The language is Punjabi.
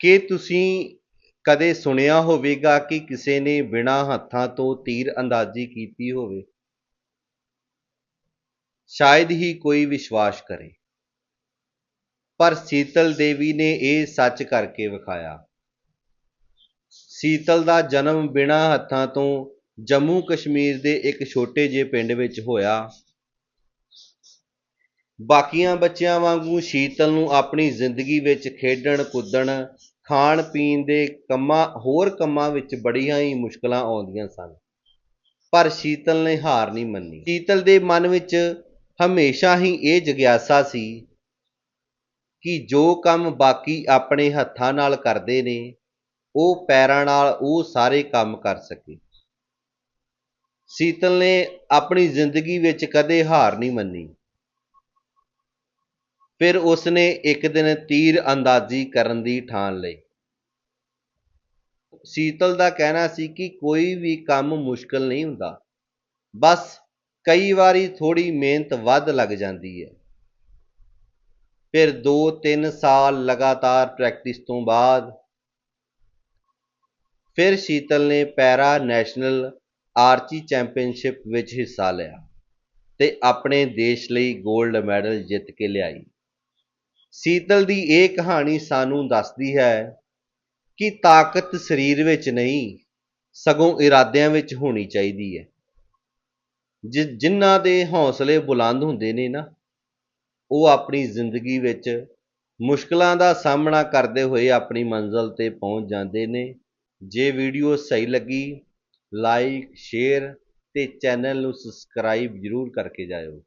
ਕਿ ਤੁਸੀਂ ਕਦੇ ਸੁਣਿਆ ਹੋਵੇਗਾ ਕਿ ਕਿਸੇ ਨੇ ਬਿਨਾਂ ਹੱਥਾਂ ਤੋਂ ਤੀਰ ਅੰਦਾਜ਼ੀ ਕੀਤੀ ਹੋਵੇ? ਸ਼ਾਇਦ ਹੀ ਕੋਈ ਵਿਸ਼ਵਾਸ ਕਰੇ। ਪਰ ਸੀਤਲ ਦੇਵੀ ਨੇ ਇਹ ਸੱਚ ਕਰਕੇ ਵਿਖਾਇਆ। ਸੀਤਲ ਦਾ ਜਨਮ ਬਿਨਾਂ ਹੱਥਾਂ ਤੋਂ ਜੰਮੂ ਕਸ਼ਮੀਰ ਦੇ ਇੱਕ ਛੋਟੇ ਜਿਹੇ ਪਿੰਡ ਵਿੱਚ ਹੋਇਆ। ਬਾਕੀਆਂ ਬੱਚਿਆਂ ਵਾਂਗੂ ਸ਼ੀਤਲ ਨੂੰ ਆਪਣੀ ਜ਼ਿੰਦਗੀ ਵਿੱਚ ਖੇਡਣ ਕੁੱਦਣ ਖਾਣ ਪੀਣ ਦੇ ਕੰਮਾਂ, ਹੋਰ ਕੰਮਾਂ ਵਿੱਚ ਬੜੀਆਂ ਹੀ ਮੁਸ਼ਕਲਾਂ ਆਉਂਦੀਆਂ ਸਨ। ਪਰ ਸ਼ੀਤਲ ਨੇ ਹਾਰ ਨਹੀਂ ਮੰਨੀ। ਸ਼ੀਤਲ ਦੇ ਮਨ ਵਿੱਚ ਹਮੇਸ਼ਾ ਹੀ ਇਹ ਜਿਗਿਆਸਾ ਸੀ ਕਿ ਜੋ ਕੰਮ ਬਾਕੀ ਆਪਣੇ ਹੱਥਾਂ ਨਾਲ ਕਰਦੇ ਨੇ, ਉਹ ਪੈਰਾਂ ਨਾਲ ਉਹ ਸਾਰੇ ਕੰਮ ਕਰ ਸਕੇ। ਸੀਤਲ ਨੇ ਆਪਣੀ ਜ਼ਿੰਦਗੀ ਵਿੱਚ ਕਦੇ ਹਾਰ ਨਹੀਂ ਮੰਨੀ। ਫਿਰ ਉਸਨੇ ਇੱਕ ਦਿਨ ਤੀਰ ਅੰਦਾਜ਼ੀ ਕਰਨ ਦੀ ਠਾਣ ਲਈ। ਸੀਤਲ ਦਾ ਕਹਿਣਾ ਸੀ ਕਿ ਕੋਈ ਵੀ ਕੰਮ ਮੁਸ਼ਕਲ ਨਹੀਂ ਹੁੰਦਾ। ਬਸ ਕਈ ਵਾਰੀ ਥੋੜੀ ਮਿਹਨਤ ਵੱਧ ਲੱਗ ਜਾਂਦੀ ਹੈ। ਫਿਰ 2-3 ਸਾਲ ਲਗਾਤਾਰ ਪ੍ਰੈਕਟਿਸ ਤੋਂ ਬਾਅਦ ਫਿਰ ਸ਼ੀਤਲ ਨੇ ਪੈਰਾ ਨੈਸ਼ਨਲ ਆਰਚੀ ਚੈਂਪੀਅਨਸ਼ਿਪ ਵਿੱਚ ਹਿੱਸਾ ਲਿਆ ਤੇ ਆਪਣੇ ਦੇਸ਼ ਲਈ 골ਡ ਮੈਡਲ ਜਿੱਤ ਕੇ ਲਿਆਈ। ਸੀਤਲ ਦੀ ਇਹ ਕਹਾਣੀ ਸਾਨੂੰ ਦੱਸਦੀ ਹੈ ਕਿ ਤਾਕਤ ਸਰੀਰ ਵਿੱਚ ਨਹੀਂ, ਸਗੋਂ ਇਰਾਦਿਆਂ ਵਿੱਚ ਹੋਣੀ ਚਾਹੀਦੀ ਹੈ। ਜਿਨ੍ਹਾਂ ਦੇ ਹੌਸਲੇ ਬੁਲੰਦ ਹੁੰਦੇ ਨੇ ਨਾ, ਉਹ ਆਪਣੀ ਜ਼ਿੰਦਗੀ ਵਿੱਚ ਮੁਸ਼ਕਲਾਂ ਦਾ ਸਾਹਮਣਾ ਕਰਦੇ ਹੋਏ ਆਪਣੀ ਮੰਜ਼ਲ ਤੇ ਪਹੁੰਚ ਜਾਂਦੇ ਨੇ। ਜੇ ਵੀਡੀਓ ਸਹੀ ਲੱਗੀ, ਲਾਈਕ, ਸ਼ੇਅਰ ਤੇ ਚੈਨਲ ਨੂੰ ਸਬਸਕ੍ਰਾਈਬ ਜ਼ਰੂਰ ਕਰਕੇ ਜਾਇਓ।